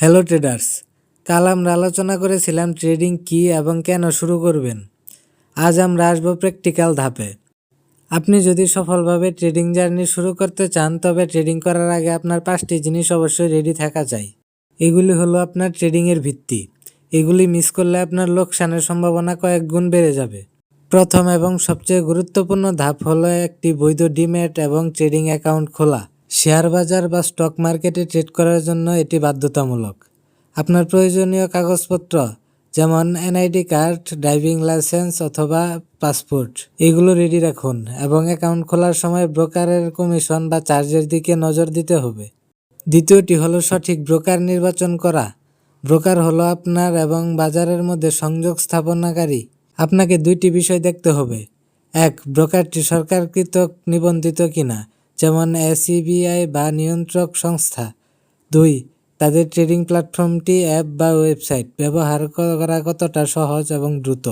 Hello traders, কাল আমরা আলোচনা করেছিলাম ট্রেডিং কি এবং কেন শুরু করবেন। আজ আমরা আসব প্র্যাকটিক্যাল ধাপে। আপনি যদি সফলভাবে ট্রেডিং জার্নি শুরু করতে চান, তবে ট্রেডিং করার আগে আপনার পাঁচটি জিনিস অবশ্যই রেডি থাকা চাই। এগুলি হলো আপনার ট্রেডিংয়ের ভিত্তি। এগুলি মিস করলে আপনার লোকসানের সম্ভাবনা কয়েক গুণ বেড়ে যাবে। প্রথম এবং সবচেয়ে গুরুত্বপূর্ণ ধাপ হলো একটি বৈধ ডিম্যাট এবং ট্রেডিং অ্যাকাউন্ট খোলা। শেয়ার বাজার বা স্টক মার্কেটে ট্রেড করার জন্য এটি বাধ্যতামূলক। আপনার প্রয়োজনীয় কাগজপত্র, যেমন এনআইডি কার্ড, ড্রাইভিং লাইসেন্স অথবা পাসপোর্ট, এগুলো রেডি রাখুন এবং অ্যাকাউন্ট খোলার সময় ব্রোকারের কমিশন বা চার্জের দিকে নজর দিতে হবে। দ্বিতীয়টি হলো সঠিক ব্রোকার নির্বাচন করা। ব্রোকার হলো আপনার এবং বাজারের মধ্যে সংযোগ স্থাপনাকারী। আপনাকে দুইটি বিষয় দেখতে হবে। এক, ব্রোকারটি সরকারকৃত নিবন্ধিত কিনা? যেমন এসইবিআই বা নিয়ন্ত্রক সংস্থা। দুই, তাদের ট্রেডিং প্ল্যাটফর্মটি অ্যাপ বা ওয়েবসাইট ব্যবহার করা কতটা সহজ এবং দ্রুত?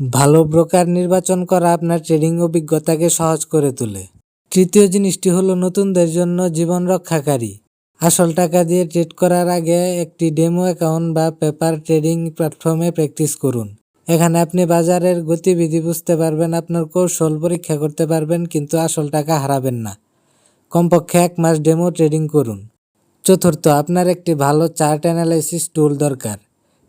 ভালো ব্রোকার নির্বাচন করা আপনার ট্রেডিং অভিজ্ঞতাকে সহজ করে তোলে। তৃতীয় জিনিসটি হলো নতুনদের জন্য জীবন রক্ষাকারী। আসল টাকা দিয়ে ট্রেড করার আগে একটি ডেমো অ্যাকাউন্ট বা পেপার ট্রেডিং প্ল্যাটফর্মে প্র্যাকটিস করুন। এখানে আপনি বাজারের গতিবিধি বুঝতে পারবেন, আপনার কৌশল পরীক্ষা করতে পারবেন, কিন্তু আসল টাকা হারাবেন না। কমপক্ষে এক মাস ডেমো ট্রেডিং করুন। চতুর্থ, আপনার একটি ভালো চার্ট অ্যানালাইসিস টুল দরকার।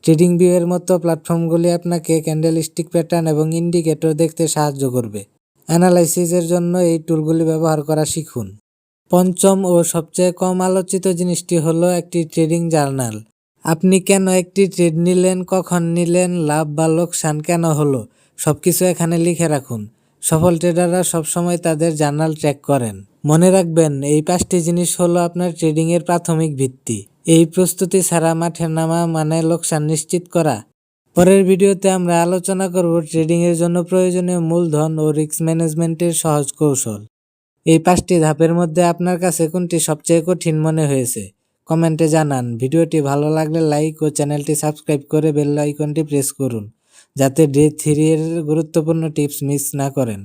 ট্রেডিং ভিউয়ের মতো প্ল্যাটফর্মগুলি আপনাকে ক্যান্ডেলস্টিক প্যাটার্ন এবং ইন্ডিকেটর দেখতে সাহায্য করবে। অ্যানালাইসিসের জন্য এই টুলগুলি ব্যবহার করা শিখুন। পঞ্চম ও সবচেয়ে কম আলোচিত জিনিসটি হলো একটি ট্রেডিং জার্নাল। আপনি কেন একটি ট্রেড নিলেন, কখন নিলেন, লাভ বা লোকসান কেন হলো সব কিছু এখানে লিখে রাখুন। সফল ট্রেডাররা সবসময় তাদের জার্নাল ট্র্যাক করেন। মনে রাখবেন, এই পাঁচটি জিনিস হলো আপনার ট্রেডিংয়ের প্রাথমিক ভিত্তি। এই প্রস্তুতি ছাড়া মাঠে নামা মানে লোকসান নিশ্চিত করা। পরের ভিডিওতে আমরা আলোচনা করব ট্রেডিংয়ের জন্য প্রয়োজনীয় মূলধন ও রিস্ক ম্যানেজমেন্টের সহজ কৌশল। এই পাঁচটি ধাপের মধ্যে আপনার কাছে কোনটি সবচেয়ে কঠিন মনে হয়েছে? কমেন্টে জানান। ভিডিওটি ভালো লাগলে লাইক ও চ্যানেলটি সাবস্ক্রাইব করে বেল আইকনটি প্রেস করুন, যাতে ডে থ্রি এর গুরুত্বপূর্ণ টিপস মিস না করেন।